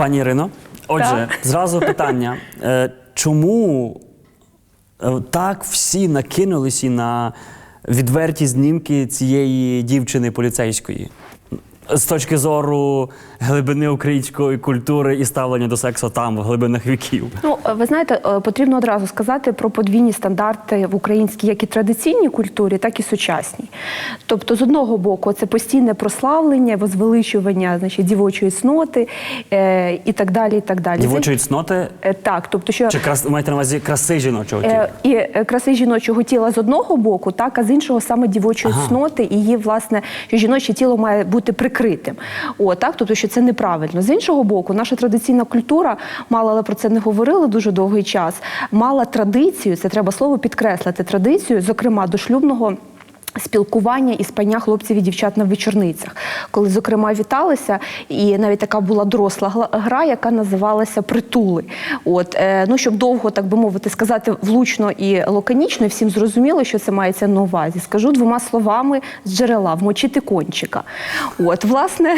Пані Ірино, отже, зразу питання. Е, Чому е, так всі накинулися на відверті знімки цієї дівчини поліцейської? З точки зору глибини української культури і ставлення до сексу там, в глибинах віків. Ну, е, ви знаєте, е, потрібно одразу сказати про подвійні стандарти в українській як і традиційній культурі, так і сучасній. Тобто, з одного боку, це постійне прославлення, возвеличування значить, дівочої цноти е, і так далі. І так далі. Дівочої цноти Е, Так, тобто, що чи крас... маєте на увазі краси жіночого тіла? Е, І е, краси жіночого тіла з одного боку, так, а з іншого саме дівочої Ага. цноти, і її, власне, що жіноче тіло має бути прикритим. О, так, тобто, що це неправильно. З іншого боку, наша традиційна культура мала, але про це не говорили дуже довгий час, мала традицію, це треба слово підкреслити, традицію, зокрема, до шлюбного. Спілкування і спання хлопців і дівчат на вечорницях, коли зокрема віталися, і навіть така була доросла гра, яка називалася притули. От е, ну щоб довго так би мовити, сказати влучно і лаконічно, і всім зрозуміло, що це мається на увазі. Скажу двома словами з джерела вмочити кончика. От, власне,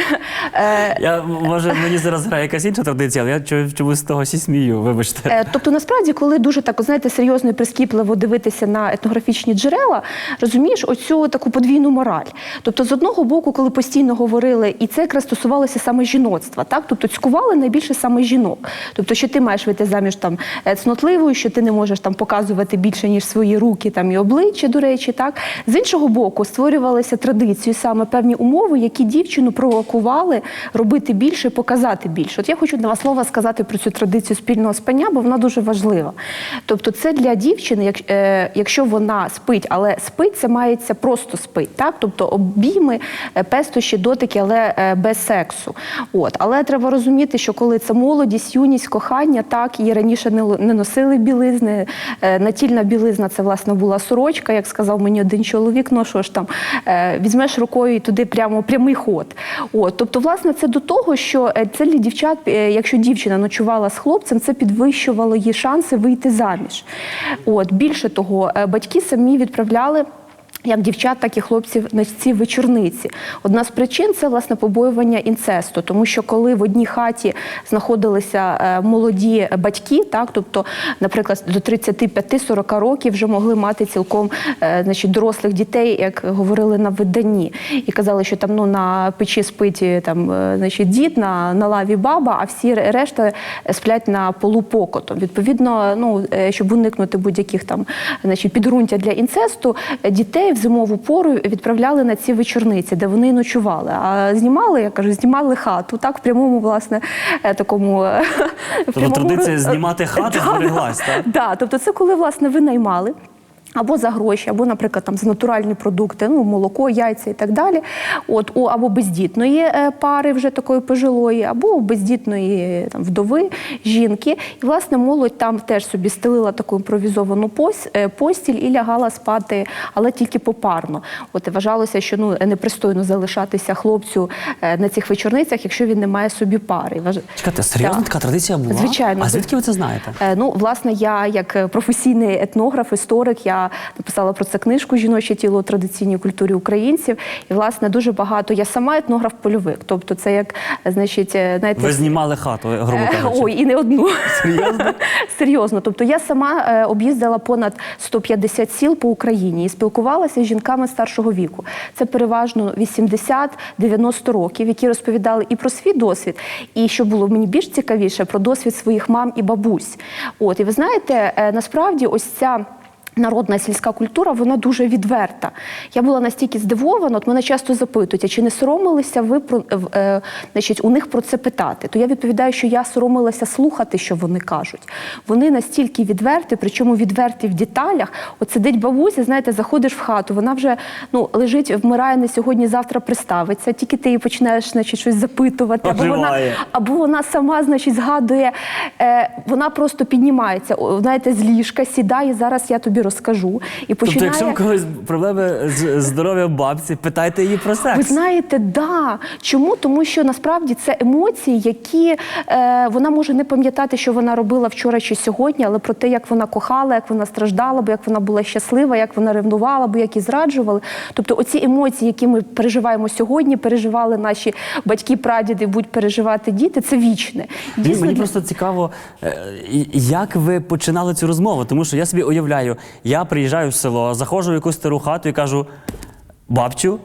е, Я може мені зараз грає якась інша традиція, але я чомусь- з того всі смію. Вибачте. Е, Тобто, насправді, коли дуже так, знаєте, серйозно і прискіпливо дивитися на етнографічні джерела, розумієш оцю таку подвійну мораль. Тобто, з одного боку, коли постійно говорили, і це якраз стосувалося саме жіноцтва, так тобто цькували найбільше саме жінок. Тобто, що ти маєш вийти заміж там е, цнотливою, що ти не можеш там показувати більше ніж свої руки там і обличчя, до речі, так з іншого боку, створювалися традиції, саме певні умови, які дівчину провокували робити більше, показати більше. От я хочу два слова сказати про цю традицію спільного спання, бо вона дуже важлива. Тобто, це для дівчини, е, якщо вона спить, але спить, це мається просто спить, так тобто обійми, е, пестощі, дотики, але е, без сексу. От, але треба розуміти, що коли це молодість, юність, кохання, так і раніше не, носили білизни. Е, Натільна білизна це власне була сорочка, як сказав мені один чоловік. Ну що ж там, візьмеш рукою і туди прямо прямий ход. От, тобто, власне, це до того, що це для дівчат, якщо дівчина ночувала з хлопцем, це підвищувало її шанси вийти заміж. От більше того, батьки самі відправляли. Як дівчат, так і хлопців на ці вечорниці. Одна з причин це власне побоювання інцесту, тому що коли в одній хаті знаходилися е, молоді батьки, так тобто, наприклад, до 35-40 років вже могли мати цілком е, значить, дорослих дітей, як говорили на виданні, і казали, що там ну на печі спить е, там значить дід, на, на лаві баба, а всі решта сплять на полу покотом. Відповідно, ну щоб уникнути будь-яких там значить, підґрунтя для інцесту, е, дітей в зимову пору відправляли на ці вечорниці, де вони ночували. А знімали, я кажу, знімали хату, так в прямому, власне, е, такому е, Тобто прямому традиція знімати хату збереглась, так? так? Да, тобто це коли власне ви наймали. Або за гроші, або, наприклад, там за натуральні продукти, ну молоко, яйця і так далі. От у або бездітної е, пари, вже такої пожилої, або у бездітної там вдови жінки. І власне молодь там теж собі стелила таку імпровізовану е, постіль і лягала спати, але тільки попарно. От вважалося, що ну непристойно залишатися хлопцю е, на цих вечорницях, якщо він не має собі пари. Чекайте, серйозно Да. така традиція була? Звичайно. А звідки ви це знаєте? Ну, власне, я як професійний етнограф, історик, я написала про це книжку Жіноче тіло у традиційній культурі українців. І, власне, дуже багато. Я сама етнограф-польовик. Тобто, це як, значить, е, знаєте, Ви знімали хату, грубо Е, кажучи. Ой, і не одну. Серйозно? Серйозно. Тобто я сама е, об'їздила понад 150 сіл по Україні і спілкувалася з жінками старшого віку. Це переважно 80-90 років, які розповідали і про свій досвід, і що було мені більш цікавіше, про досвід своїх мам і бабусь. От, і ви знаєте, насправді ось ця. Народна сільська культура, вона дуже відверта. Я була настільки здивована, от мене часто запитують, а чи не соромилися ви про е, значить, у них про це питати? То я відповідаю, що я соромилася слухати, що вони кажуть. Вони настільки відверті, причому відверті в деталях. От сидить бабуся, знаєте, заходиш в хату, вона вже ну лежить, вмирає не сьогодні, завтра приставиться. Тільки ти її починаєш, значить, щось запитувати, або вона, або вона сама, значить, згадує, е, вона просто піднімається, знаєте, з ліжка, сідає. Зараз я тобі розкажу. І Тобто, якщо в когось проблеми з здоров'ям бабці, питайте її про секс. Ви знаєте, да. Чому? Тому що насправді це емоції, які е, вона може не пам'ятати, що вона робила вчора чи сьогодні, але про те, як вона кохала, як вона страждала, бо як вона була щаслива, як вона ревнувала, бо як і зраджували. Тобто, оці емоції, які ми переживаємо сьогодні, переживали наші батьки, прадіди, будуть переживати діти, це вічне. Дійсно, мені для- просто цікаво, е, як ви починали цю розмову, тому що я собі уявляю, я приїжджаю в село, заходжу в якусь стару хату і кажу: бабцю,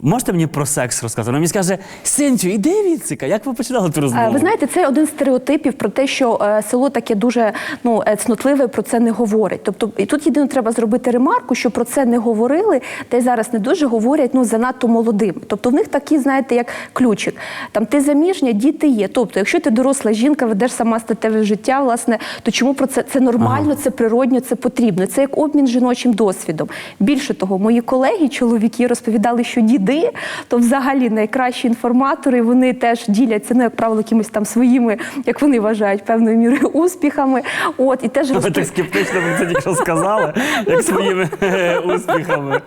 можете мені про секс розказати? Вона мені скаже, синцю, іди відсика. Як ви починали цю розмову? Е, Ви знаєте, це один з стереотипів про те, що е, село таке дуже ну е, цнотливе, про це не говорить. Тобто, і тут єдине треба зробити ремарку, що про це не говорили, та й зараз не дуже говорять ну занадто молодим. Тобто в них такі, знаєте, як ключик. Там ти заміжня, діти є. Тобто, якщо ти доросла жінка, ведеш сама статеве життя, власне, то чому про це це нормально, це природньо, це потрібно. Це як обмін жіночим досвідом. Більше того, мої колеги, чоловіки, розповідали, що діди то взагалі найкращі інформатори. Вони теж діляться, ну як правило, якимись там своїми, як вони вважають, певною мірою успіхами. От і теж Ви так скептично ви це що сказали, як своїми е, успіхами.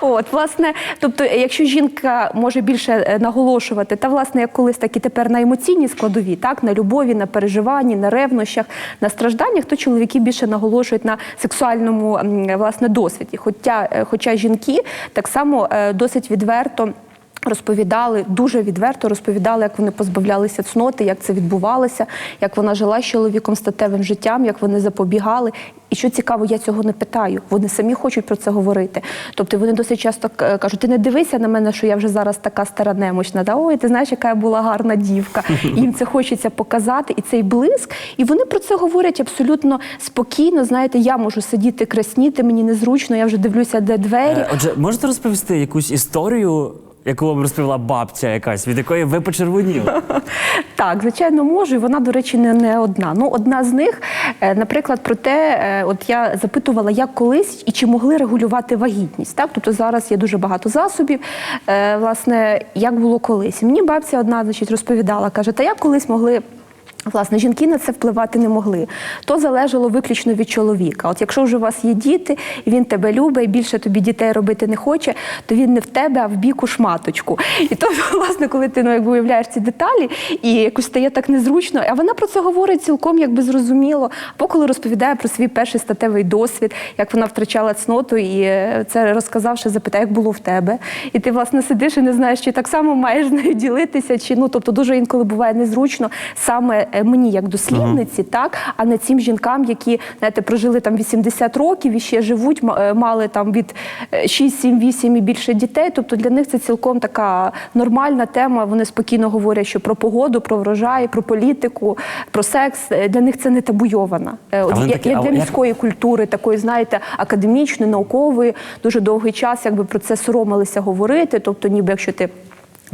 От, власне, тобто, якщо жінка може більше е, наголошувати, та власне як колись, так і тепер на емоційній складові, так на любові, на переживанні, на ревнощах, на стражданнях, то чоловіки більше наголошують на сексуальному власне досвіді. Хоча, е, хоча жінки так само е, досить відверто. Розповідали дуже відверто, розповідали, як вони позбавлялися цноти, як це відбувалося, як вона жила з чоловіком статевим життям, як вони запобігали. І що цікаво, я цього не питаю. Вони самі хочуть про це говорити. Тобто вони досить часто е, кажуть: ти не дивися на мене, що я вже зараз така стара немощна. Да? Ой, ти знаєш, яка я була гарна дівка. І їм це хочеться показати, і цей блиск. І вони про це говорять абсолютно спокійно. Знаєте, я можу сидіти красніти, мені незручно, я вже дивлюся, де двері. Е, Отже, можете розповісти якусь історію, яку вам розповіла бабця якась, від якої ви почервоніли? Так, звичайно, можу. І вона, до речі, не, не одна. Ну, одна з них, е, наприклад, про те, е, от я запитувала, як колись і чи могли регулювати вагітність. Так, тобто зараз є дуже багато засобів. е, Власне, як було колись. Мені бабця одна, значить, розповідала, каже, та як колись могли. Власне, жінки на це впливати не могли. То залежало виключно від чоловіка. От якщо вже у вас є діти, і він тебе любить, і більше тобі дітей робити не хоче, то він не в тебе, а в біку шматочку. І то, власне, коли ти ну, якби уявляєш ці деталі, і якось стає так незручно, а вона про це говорить цілком якби зрозуміло. Або коли розповідає про свій перший статевий досвід, як вона втрачала цноту, і е, це розказавши, запитає, як було в тебе. І ти, власне, сидиш і не знаєш, чи так само маєш з нею ділитися, чи ну тобто дуже інколи буває незручно саме е, мені, як дослідниці, так, а не цим жінкам, які знаєте, прожили там 80 років і ще живуть, е, мали там від е, 6, 7, 8 і більше дітей. Тобто для них це цілком така нормальна тема. Вони спокійно говорять, що про погоду, про врожай, про політику, про секс. Е, Для них це не табуйована. Е, От, такі, як а для як- міської культури, такої, знаєте, академічної, наукової, дуже довгий час, якби про це соромилися говорити. Тобто, ніби якщо ти.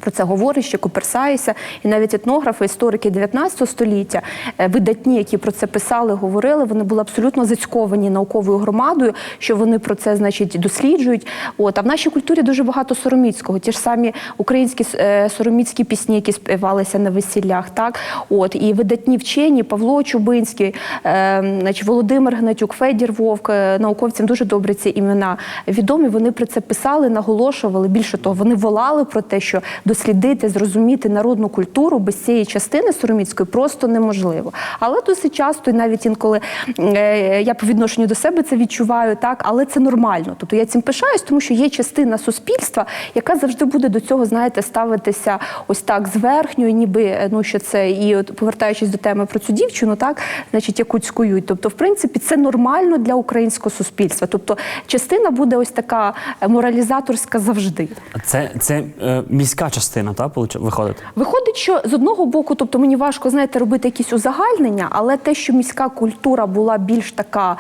Про це говориш, ще коперсаєшся, і навіть етнографи, історики 19 століття, е, видатні, які про це писали, говорили, вони були абсолютно зацьковані науковою громадою, що вони про це, значить, досліджують. От а в нашій культурі дуже багато сороміцького. Ті ж самі українські е, сороміцькі пісні, які співалися на весіллях, так от і видатні вчені Павло Чубинський, е, значить, Володимир Гнатюк, Федір Вовк, е, науковцям дуже добре ці імена відомі. Вони про це писали, наголошували. Більше того, вони волали про те, що дослідити, зрозуміти народну культуру без цієї частини сороміцької просто неможливо. Але досить часто, і навіть інколи е, я по відношенню до себе це відчуваю, так, але це нормально. Тобто я цим пишаюсь, тому що є частина суспільства, яка завжди буде до цього, знаєте, ставитися ось так зверхньо, ніби е, ну що це, і от повертаючись до теми про цю дівчину, так, значить, яку цькують. Тобто, в принципі, це нормально для українського суспільства. Тобто, частина буде ось така е, моралізаторська завжди. Це, це е, міська частина, та виходить? Виходить, що з одного боку, тобто мені важко знаєте, робити якісь узагальнення, але те, що міська культура була більш така.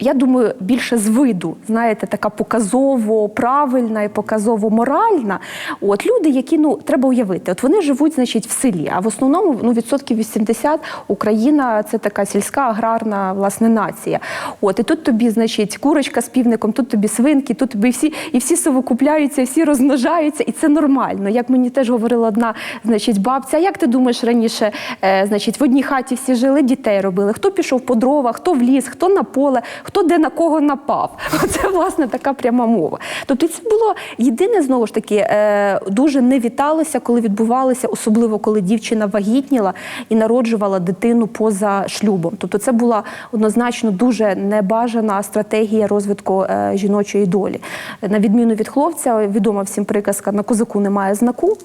Я думаю, більше з виду, знаєте, така показово правильна і показово моральна. От люди, які ну треба уявити, от вони живуть, значить, в селі. А в основному ну відсотків 80 Україна це така сільська аграрна власне нація. От і тут тобі, значить, курочка з півником, тут тобі свинки, тут тобі всі і всі совокупляються, всі розмножаються, і це нормально. Як мені теж говорила одна, значить, бабця. Як ти думаєш раніше, е, значить, в одній хаті всі жили, дітей робили? Хто пішов по дрова, хто в ліс, хто на поле, хто де на кого напав. Це власне така пряма мова. Тобто це було єдине знову ж таки е, дуже не віталося, коли відбувалося, особливо коли дівчина вагітніла і народжувала дитину поза шлюбом. Тобто, це була однозначно дуже небажана стратегія розвитку е, жіночої долі. На відміну від хлопця, відома всім приказка на козаку немає знаку.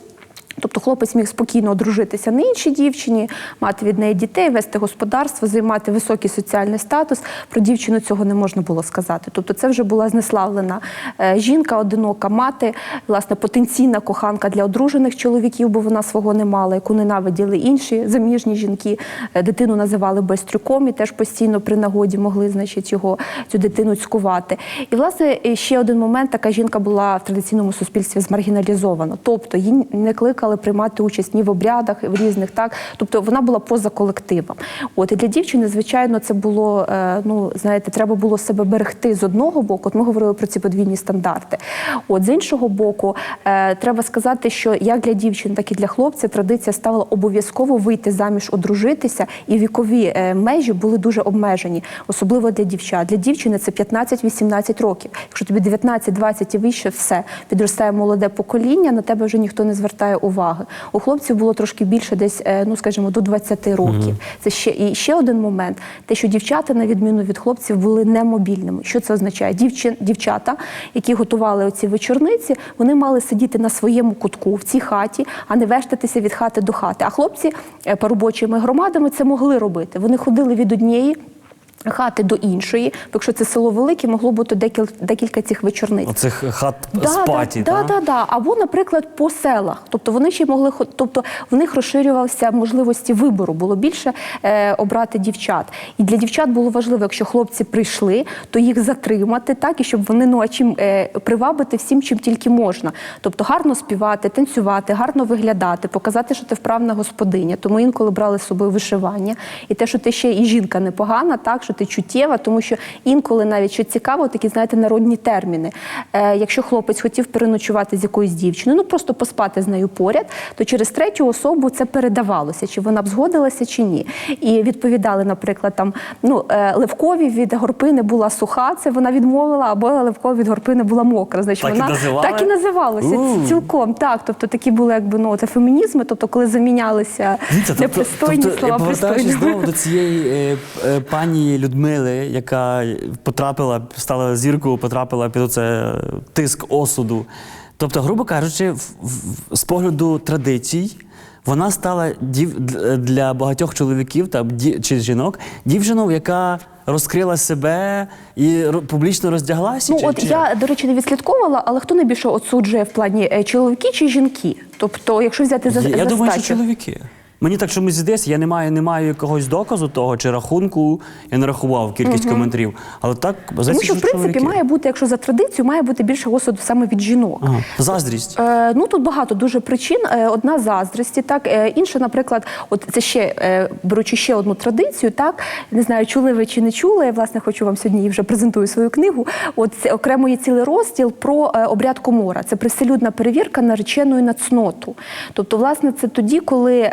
Тобто хлопець міг спокійно одружитися на іншій дівчині, мати від неї дітей, вести господарство, займати високий соціальний статус. Про дівчину цього не можна було сказати. Тобто, це вже була знеславлена е, жінка, одинока мати, власне, потенційна коханка для одружених чоловіків, бо вона свого не мала, яку ненавиділи інші заміжні жінки. Е, Дитину називали байстрюком і теж постійно при нагоді могли, значить, його цю дитину цькувати. І власне ще один момент: така жінка була в традиційному суспільстві змаргіналізована. Тобто її не кликали приймати участь ні в обрядах, в різних так. Тобто вона була поза колективом. От і для дівчини, звичайно, це було е, ну знаєте, треба було себе берегти з одного боку. От ми говорили про ці подвійні стандарти. От з іншого боку, е, треба сказати, що як для дівчин, так і для хлопця традиція ставила обов'язково вийти заміж, одружитися, і вікові е, межі були дуже обмежені, особливо для дівчат. Для дівчини це 15-18 років. Якщо тобі 19-20 і вище, все підростає молоде покоління, на тебе вже ніхто не звертає уваги. У хлопців було трошки більше, десь, е, ну скажімо, до 20 років. Це ще і ще один момент: те, що дівчата, на відміну від хлопців, були немобільними. Що це означає? Дівчин, дівчата, які готували оці вечорниці, вони мали сидіти на своєму кутку в цій хаті, а не вештатися від хати до хати. А хлопці е, по робочими громадами це могли робити. Вони ходили від однієї. Хати до іншої, бо якщо це село велике, могло бути декіль, декілька цих вечорниць. Оцих хат Да, з паті, да, та? да, да, да. Або, наприклад, по селах. Тобто вони ще могли тобто в них розширювалися можливості вибору, було більше е, обрати дівчат. І для дівчат було важливо, якщо хлопці прийшли, то їх затримати, так і щоб вони ну а чим е, привабити всім, чим тільки можна. Тобто гарно співати, танцювати, гарно виглядати, показати, що ти вправна господиня. Тому інколи брали з собою вишивання. І те, що ти ще і жінка непогана, так що ти чуттєва, тому що інколи навіть що цікаво, такі знаєте народні терміни. Е, якщо хлопець хотів переночувати з якоюсь дівчиною, ну просто поспати з нею поряд, то через третю особу це передавалося, чи вона б згодилася, чи ні. І відповідали, наприклад, там ну е, Левкові від горпини була суха, це вона відмовила, або Левкові від горпини була мокра. Значить, Так і вона називали? так і називалося У. цілком. Так, тобто такі були якби ну це фемінізми, тобто коли замінялися непристойні тобто, слова я повертаючись знову до цієї е, е, пані Людмили, яка потрапила, стала зіркою, потрапила під оце тиск осуду. Тобто, грубо кажучи, в, в, з погляду традицій. Вона стала дів, для багатьох чоловіків та ді- чи жінок дівчиною, яка розкрила себе і публічно роздяглася. Ну чи, от чи я, до речі, не відслідковувала, але хто найбільше отсуджує в плані е, чоловіки чи жінки? Тобто, якщо взяти за, Я, за думаю, що чоловіки. Мені так чомусь здається, я не маю, не маю якогось доказу того, чи рахунку, я не рахував кількість коментарів. Але так, Тому що, в принципі, чоловіки. має бути, якщо за традицію, має бути більше осуду саме від жінок. Ага. Заздрість. Е, ну тут багато дуже причин. Е, одна заздрості, так е, інша, наприклад, от це ще е, беручи ще одну традицію, так не знаю, чули ви чи не чули. Я власне хочу вам сьогодні вже презентую свою книгу. От це окремо є цілий розділ про обряд комора. Це приселюдна перевірка нареченої на цноту. Тобто, власне, це тоді, коли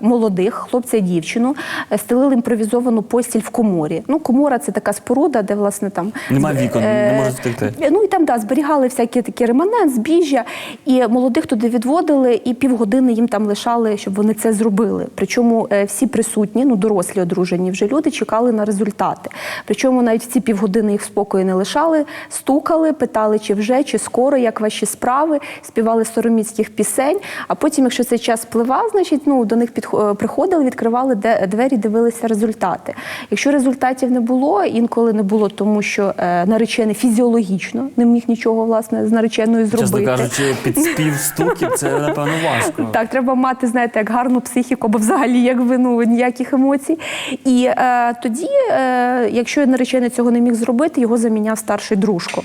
молодих хлопця і дівчину е, стелили імпровізовану постіль в коморі. Ну, комора це така споруда, де власне там Нема вікон, не е, можуть втекти. Ну і там да, зберігали всякі такі реманент, збіжжя, і молодих туди відводили, і півгодини їм там лишали, щоб вони це зробили. Причому е, всі присутні, ну дорослі одружені вже люди, чекали на результати. Причому навіть в ці півгодини їх в спокої не лишали, стукали, питали, чи вже, чи скоро, як ваші справи, співали сороміцьких пісень. А потім, якщо цей час спливав, значить ну до них підхо- е, приходили, відкривали двері, дивилися результати. Якщо результатів не було, інколи не було, тому що е, наречений фізіологічно не міг нічого власне з нареченою зробити. Чесно кажучи, під спів стуків це напевно важко. Так, треба мати, знаєте, як гарну психіку, або взагалі якби ну ніяких емоцій. І е, тоді, е, якщо наречений цього не міг зробити, його заміняв старший дружко.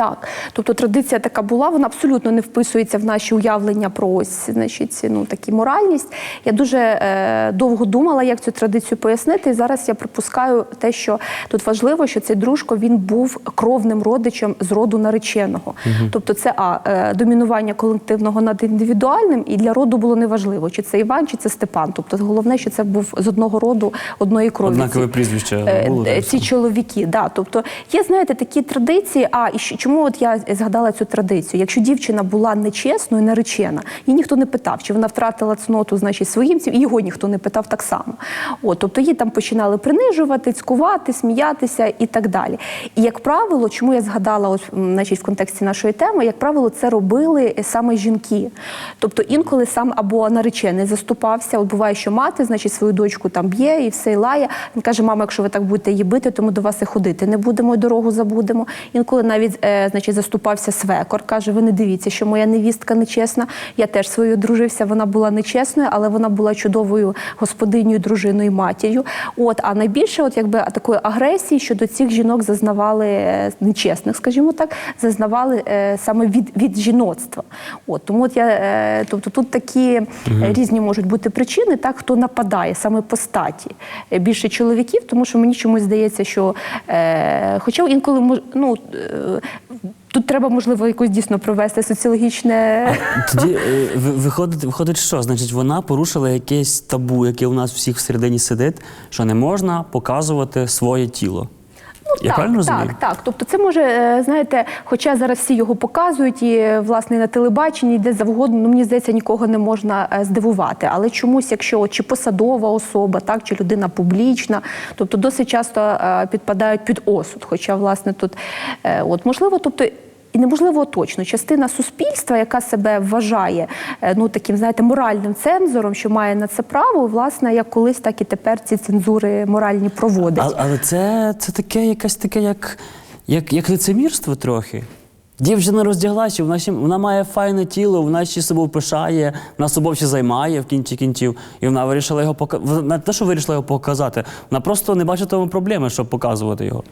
Так, тобто традиція така була, вона абсолютно не вписується в наші уявлення про ось, значить, ну такі моральність. Я дуже е, довго думала, як цю традицію пояснити. І зараз я припускаю те, що тут важливо, що цей дружко він був кровним родичем з роду нареченого. Тобто, це а е, домінування колективного над індивідуальним, і для роду було неважливо, чи це Іван, чи це Степан. Тобто, головне, що це був з одного роду одної крові. Однакове прізвище е, було, е, ці чоловіки. Да. Тобто є, знаєте, такі традиції. А і що- чому от я згадала цю традицію? Якщо дівчина була нечесною, наречена, її ніхто не питав, чи вона втратила цноту, значить, своїм і його ніхто не питав так само. От, тобто її там починали принижувати, цькувати, сміятися і так далі. І як правило, чому я згадала, ось, значить, в контексті нашої теми, як правило, це робили саме жінки. Тобто інколи сам або наречений заступався. От буває, що мати, значить, свою дочку там б'є і все і лає. Він каже: мама, якщо ви так будете її бити, то ми до вас і ходити не будемо, і дорогу забудемо. Інколи навіть е, значить, заступався свекор. каже: ви не дивіться, що моя невістка нечесна. Я теж свою одружився, вона була нечесною, але вона була чудовою господинею, дружиною, матір'ю. От, а найбільше, от якби такої агресії щодо цих жінок зазнавали е, нечесних, скажімо так, зазнавали е, саме від, від жіноцтва. От тому от я, е, тобто тут такі е, різні можуть бути причини, так хто нападає саме по статі більше чоловіків, тому що мені чомусь здається, що е, хоча інколи ну, тут треба можливо якось дійсно провести соціологічне. Тоді е, ви- виходить, виходить, що? Значить, вона порушила якесь табу, яке у нас всіх всередині сидить, що не можна показувати своє тіло. Я так, правильно розумію? так, так. Тобто, це може, е, знаєте, хоча зараз всі його показують, і власне на телебаченні, де завгодно, ну мені здається, нікого не можна е, здивувати. Але чомусь, якщо чи посадова особа, так чи людина публічна, тобто досить часто е, підпадають під осуд. Хоча, власне, тут от можливо, тобто. І неможливо точно частина суспільства, яка себе вважає е, ну таким, знаєте, моральним цензором, що має на це право, власне, як колись, так і тепер ці цензури моральні проводить. Але це, це таке якесь таке, як, як, як лицемірство трохи. Дівчина роздяглася, вона, ще, вона має файне тіло, вона ще собою пишає, вона собою ще займає в кінці кінців. І вона вирішила його показати. Не те, що вирішила його показати, вона просто не бачить тому проблеми, щоб показувати його.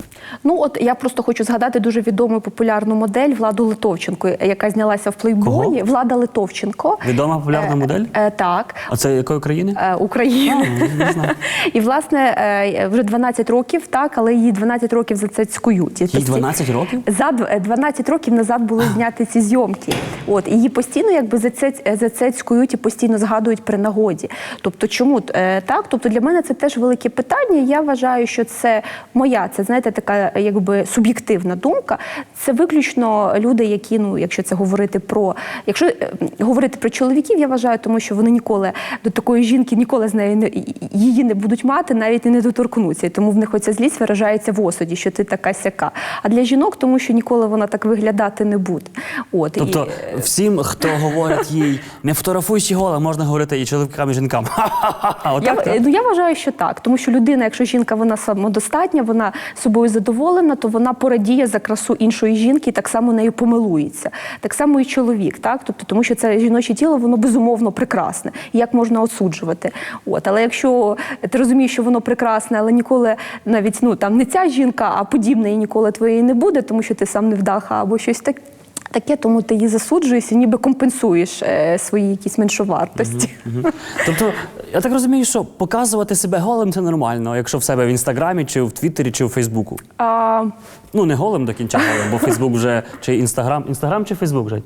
Ну от я просто хочу згадати дуже відому і популярну модель Владу Литовченко, яка знялася в плейбої. Кого? Влада Литовченко. Відома популярна Е, модель? Е, так. А це якої країни? Е, України. А, не знаю. І власне е, вже 12 років, так, але її 12 років за це цькують. Їй 12 років? За дв- е, 12 років назад були зняті ці зйомки. От її постійно, якби за це за це цькують і постійно згадують при нагоді. Тобто, чому е, так? Тобто для мене це теж велике питання. Я вважаю, що це моя, це знаєте, така якби суб'єктивна думка. Це виключно люди, які, ну, якщо це говорити про, якщо е, говорити про чоловіків, я вважаю, тому що вони ніколи до такої жінки ніколи з нею не її не будуть мати, навіть і не доторкнуться. І тому в них оця злість виражається в осуді, що ти така сяка. А для жінок, тому що ніколи вона так виглядати не буде. От Тобто і, всім, хто говорить їй, не фотографуйся гола, можна говорити і чоловікам, і жінкам. Ха-ха-ха. я, так? ну, я вважаю, що так, тому що людина, якщо жінка вона самодостатня, вона собою задоволена, то вона порадіє за красу іншої жінки і так само нею помилується. Так само і чоловік, так тобто, тому що це жіноче тіло, воно безумовно прекрасне. Як можна осуджувати? От, але якщо ти розумієш, що воно прекрасне, але ніколи навіть ну там не ця жінка, а подібної ніколи твоєї не буде, тому що ти сам невдаха або щось таке. Таке, тому ти її засуджуєш і ніби компенсуєш е, свої якісь меншовартості. Мгм. Тобто, я так розумію, що показувати себе голим це нормально, якщо в себе в інстаграмі, чи в Твіттері, чи в Фейсбуку. А, Ну, не голим до кінця голим, бо Фейсбук вже чи інстаграм. Інстаграм чи Фейсбук вже?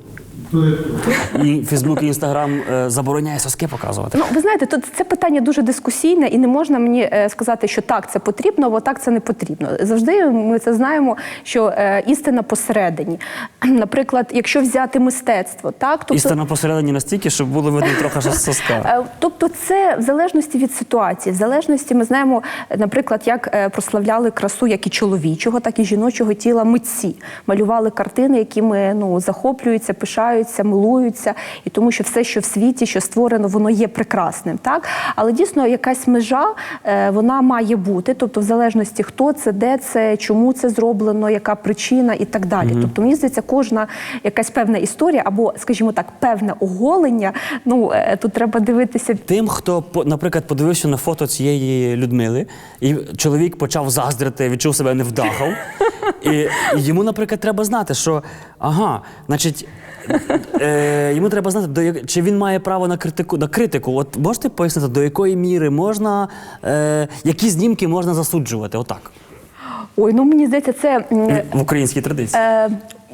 І Фейсбук і Інстаграм е, забороняє соски показувати. Ну, ви знаєте, тут це питання дуже дискусійне, і не можна мені е, сказати, що так це потрібно, або так це не потрібно. Завжди ми це знаємо, що е, істина посередині. Наприклад, якщо взяти мистецтво, так тобто. Істина посередині настільки, щоб було видно трохи соска. Е, Тобто, це в залежності від ситуації, в залежності ми знаємо, наприклад, як е, прославляли красу як і чоловічого, так і жіночого тіла митці, малювали картини, якими ну захоплюються, пишаються, милуються, і тому, що все, що в світі, що створено, воно є прекрасним, так але дійсно якась межа е, вона має бути, тобто, в залежності хто це, де це, чому це зроблено, яка причина і так далі. Тобто, мені здається, кожна якась певна історія або, скажімо так, певне оголення. Ну е, тут треба дивитися Тим, хто наприклад, подивився на фото цієї Людмили, і чоловік почав заздрити, відчув себе невдахав. І, і йому, наприклад, треба знати, що ага, значить. Е, йому треба знати, до як- чи він має право на критику. На критику. От можете пояснити, до якої міри можна, е, які знімки можна засуджувати? Отак. Ой, ну мені здається, це. м, В українській традиції. Е,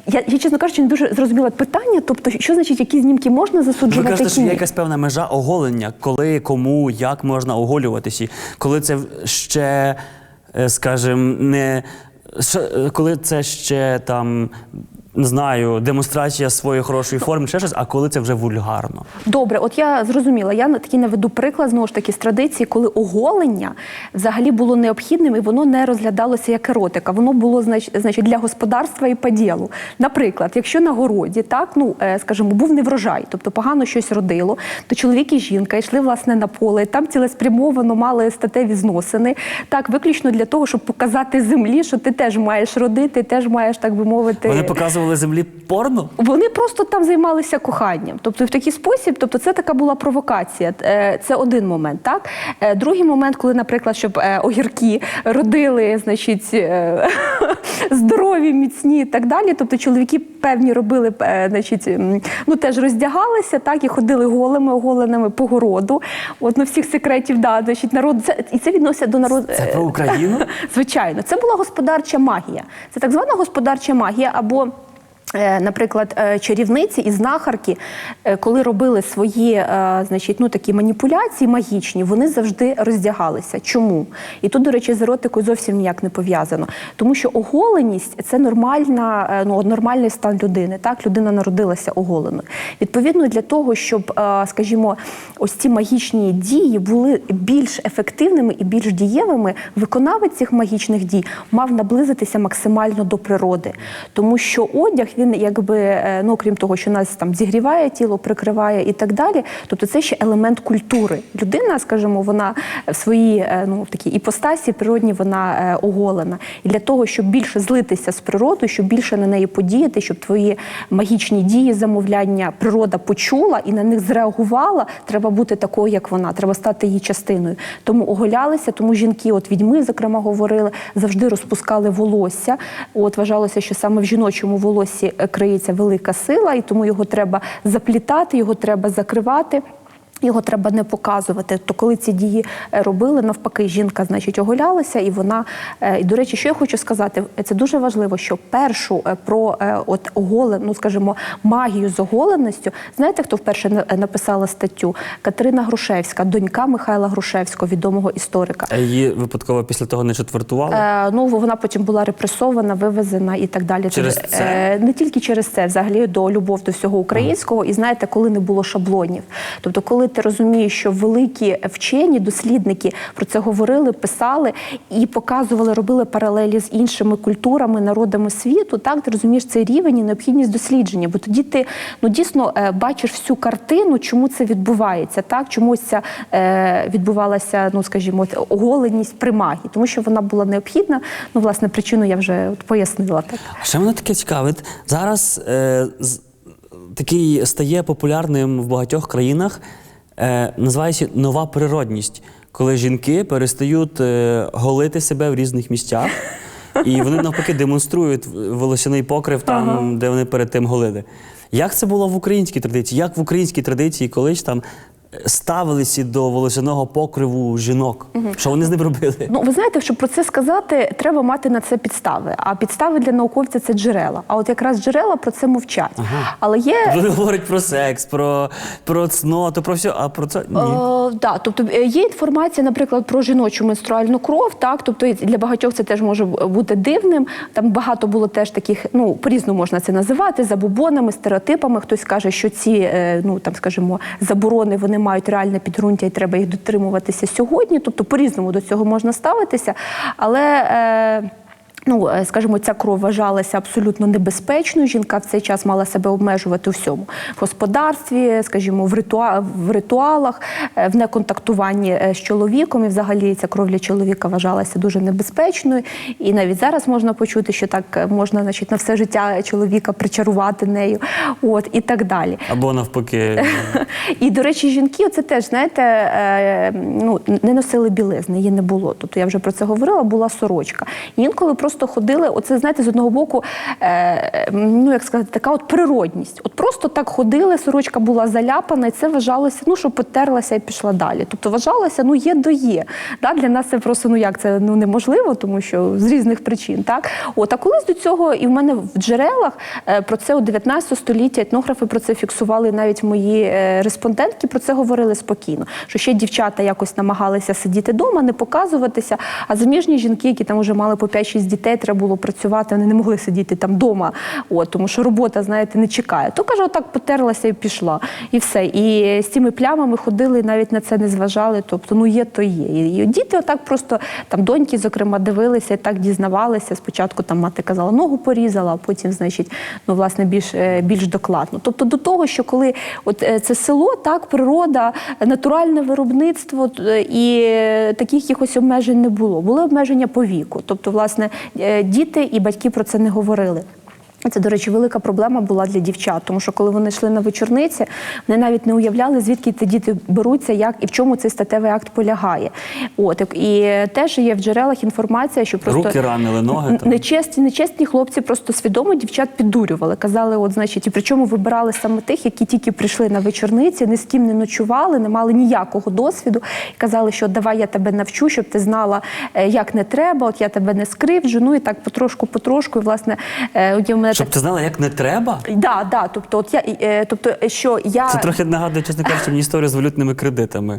я, я, чесно кажучи, не дуже зрозуміла питання. Тобто, що значить, які знімки можна Ви засуджувати? кажете, які що є ні? якась певна межа оголення, коли, кому, як можна оголюватися, коли це ще, скажімо, не коли це ще там. Не знаю, демонстрація своєї хорошої форми, ще щось, а коли це вже вульгарно. Добре, от я зрозуміла. Я такий наведу приклад знову ж таки з традиції, коли оголення взагалі було необхідним і воно не розглядалося як еротика. Воно було знач- значить для господарства і по ділу. Наприклад, якщо на городі так, ну е, скажімо, був неврожай, тобто погано щось родило, то чоловік і жінка йшли власне на поле, там цілеспрямовано мали статеві зносини, так виключно для того, щоб показати землі, що ти теж маєш родити, теж маєш так би мовити. Вони показували землі порно? Вони просто там займалися коханням. Тобто, в такий спосіб, тобто, це така була провокація. Е, Це один момент. Так Е, другий момент, коли, наприклад, щоб е, огірки родили, значить, здорові, міцні і так далі. Тобто, чоловіки певні робили, значить, ну теж роздягалися, так і ходили голими, оголеними по городу. От на всіх секретів, да, значить, народ це і це відноситься до народу. Це про Україну? Звичайно, це була господарча магія. Це так звана господарча магія або. Е, Наприклад, е, чарівниці і знахарки, е, коли робили свої значить, ну, такі маніпуляції магічні, вони завжди роздягалися. Чому? І тут, до речі, з еротикою зовсім ніяк не пов'язано. Тому що оголеність це нормальна, ну, нормальний стан людини. Так, людина народилася оголеною. Відповідно, для того, щоб, скажімо, ось ці магічні дії були більш ефективними і більш дієвими, виконавець цих магічних дій мав наблизитися максимально до природи. Тому що одяг він якби е, ну крім того, що нас там зігріває тіло, прикриває і так далі. Тобто це ще елемент культури. Людина, скажімо, вона в своїй е, ну такій іпостасі природній вона е, оголена. І для того, щоб більше злитися з природою, щоб більше на неї подіяти, щоб твої магічні дії, замовляння природа почула і на них зреагувала, треба бути такою, як вона, треба стати її частиною. Тому оголялися, тому жінки, от відьми, зокрема, говорили, завжди розпускали волосся. От вважалося, що саме в жіночому волоссі е, криється велика сила, і тому його треба заплітати, його треба закривати. Його треба не показувати. То коли ці дії е, робили, навпаки, жінка, значить, оголялася, і вона е, і до речі, що я хочу сказати, це дуже важливо, що першу е, про от оголен, ну скажімо, магію з оголеністю. Знаєте, хто вперше на- написала статтю? Катерина Грушевська, донька Михайла Грушевського, відомого історика. А її випадково після того не четвертували? Е, ну вона потім була репресована, вивезена і так далі. Через Тож, це? е, не тільки через це, взагалі до любов до всього українського. І знаєте, коли не було шаблонів. Тобто, коли ти розумієш, що великі вчені, дослідники про це говорили, писали і показували, робили паралелі з іншими культурами, народами світу, так ти розумієш цей рівень і необхідність дослідження. Бо тоді ти ну дійсно е, бачиш всю картину, чому це відбувається, так чому ця е, відбувалася, ну скажімо, оголеність примагії, тому що вона була необхідна. Ну, власне, причину я вже от пояснила так. Ще мене таке цікавить. Зараз е, такий стає популярним в багатьох країнах, е, називається нова природність, коли жінки перестають е, голити себе в різних місцях, і вони навпаки демонструють волосяний покрив там, де вони перед тим голили. Як це було в українській традиції? Як в українській традиції колись там ставилися до волосяного покриву жінок? Що вони з ним робили? Ну, ви знаєте, щоб про це сказати, треба мати на це підстави. А підстави для науковця це джерела. А от якраз джерела про це мовчать. Але є Вони говорять про секс, про, про цноту, про все, а про це ні. Е, да, тобто е, є інформація, наприклад, про жіночу менструальну кров, так тобто для багатьох це теж може бути дивним. Там багато було теж таких, ну по-різному можна це називати, забобонами, стереотипами. Хтось каже, що ці, е, ну там скажімо, заборони вони мають реальне підґрунтя і треба їх дотримуватися сьогодні. Тобто по-різному до цього можна ставитися, але. Е, Ну, е, скажімо, ця кров вважалася абсолютно небезпечною. Жінка в цей час мала себе обмежувати у всьому в господарстві, скажімо, в, ритуа... в ритуалах, е, в неконтактуванні е, з чоловіком. І взагалі ця кров для чоловіка вважалася дуже небезпечною. І навіть зараз можна почути, що так можна, значить, на все життя чоловіка причарувати нею, от і так далі. Або навпаки, І, до речі, жінки, це теж, знаєте, ну, не носили білизни, її не було. Тобто я вже про це говорила, була сорочка. Інколи просто ходили, оце, знаєте, з одного боку, е, ну, як сказати, така от природність. От просто так ходили, сорочка була заляпана, і це вважалося, ну, що потерлася і пішла далі. Тобто вважалося, ну, є до є. Да? Для нас це просто, ну як, це ну, неможливо, тому що з різних причин. Так? От, а колись до цього, і в мене в джерелах е, про це у 19 столітті етнографи про це фіксували, навіть мої е, респондентки про це говорили спокійно. Що ще дівчата якось намагалися сидіти вдома, не показуватися. А заміжні жінки, які там вже мали по 5-6 дітей, треба було працювати, вони не могли сидіти там вдома, от, тому що робота, знаєте, не чекає. То каже, отак потерлася і пішла. І все. І з цими плямами ходили, навіть на це не зважали. Тобто, ну є, то є. І, діти отак просто там доньки, зокрема, дивилися і так дізнавалися. Спочатку там мати казала, ногу порізала, а потім, значить, ну власне більш, е, більш докладно. Тобто до того, що коли от е, це село, так, природа, натуральне виробництво і таких якихось обмежень не було. Були обмеження по віку. Тобто, власне, діти і батьки про це не говорили. Це, до речі, велика проблема була для дівчат, тому що коли вони йшли на вечорниці, вони навіть не уявляли, звідки ті діти беруться, як і в чому цей статевий акт полягає. От і теж є в джерелах інформація, що просто руки ранили, ноги. Там. нечесні, нечесні хлопці просто свідомо дівчат піддурювали. Казали, от значить, і причому вибирали саме тих, які тільки прийшли на вечорниці, ні з ким не ночували, не мали ніякого досвіду. І казали, що давай я тебе навчу, щоб ти знала, е, як не треба, от я тебе не скривджу. Ну і так потрошку, потрошку. І власне е, є в мене Щоб так. ти знала, як не треба? Да, да, тобто, от я, е, тобто, що я Це трохи нагадує, чесно кажучи, мені історію з валютними кредитами.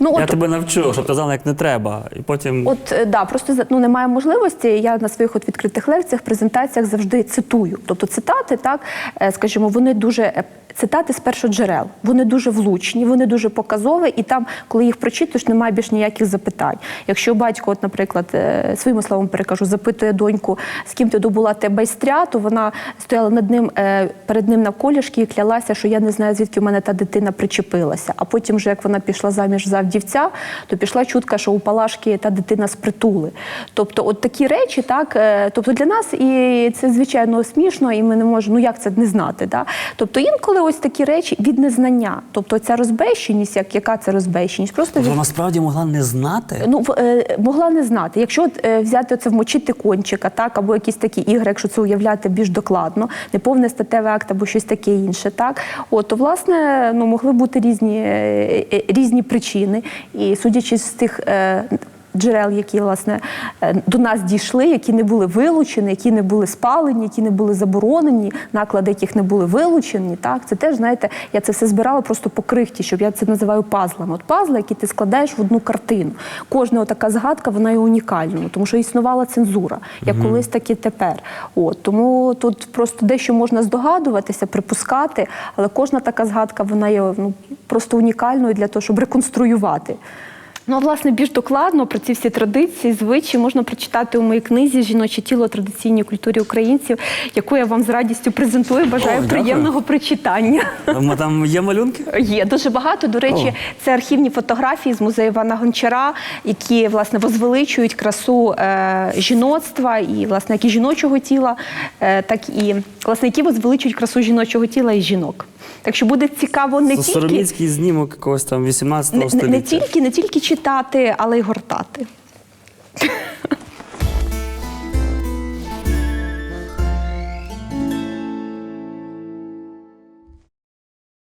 Ну, Я от- тебе навчу, щоб ти знала, як не треба. І потім. От е, да, просто ну немає можливості. Я на своїх от відкритих лекціях, презентаціях завжди цитую. Тобто цитати, так е, скажімо, вони дуже е, цитати з першоджерел. Вони дуже влучні, вони дуже показові, і там, коли їх прочитуєш, немає більш ніяких запитань. Якщо батько, от, наприклад, е, своїми словами перекажу, запитує доньку, з ким ти добула те байстря, то вона стояла над ним е, перед ним навколішки і клялася, що я не знаю, звідки в мене та дитина причепилася. А потім, вже як вона пішла заміж за вдівця, то пішла чутка, що у Палашки та дитина з притули. Тобто, от такі речі, так, е, тобто для нас і це звичайно смішно, і ми не можемо, ну як це не знати. Да? Тобто інколи ось такі речі від незнання. Тобто ця розбещеність, як яка це розбещеність, просто від Вона насправді могла не знати. Ну, е, могла не знати. Якщо от, взяти це вмочити кончика, так, або якісь такі ігри, якщо це уявляти більш докладно, неповний статевий акт або щось таке інше, так, от, то, власне, ну, могли бути різні, е, е, різні причини. І судячи з тих. Джерел, які власне е, до нас дійшли, які не були вилучені, які не були спалені, які не були заборонені, наклади яких не були вилучені. Так, це теж знаєте, я це все збирала просто по крихті, щоб я це називаю пазлами. От пазли, які ти складаєш в одну картину. Кожна така згадка, вона є унікальною, тому що існувала цензура, як колись, так і тепер. От тому тут просто дещо можна здогадуватися, припускати, але кожна така згадка вона є ну просто унікальною для того, щоб реконструювати. Ну, а власне, більш докладно про ці всі традиції, звичаї можна прочитати у моїй книзі Жіноче тіло традиційній культурі українців, яку я вам з радістю презентую. Бажаю О, приємного прочитання. Там, там є малюнки? Є дуже багато. До речі, О. це архівні фотографії з музею Івана Гончара, які власне возвеличують красу е, жіноцтва і власне як і жіночого тіла, е, так і власне які возвеличують красу жіночого тіла і жінок. Так що буде цікаво не тільки Сороміцький знімок якогось там 18 не, не, століття. не тільки не тільки читати, але й гортати.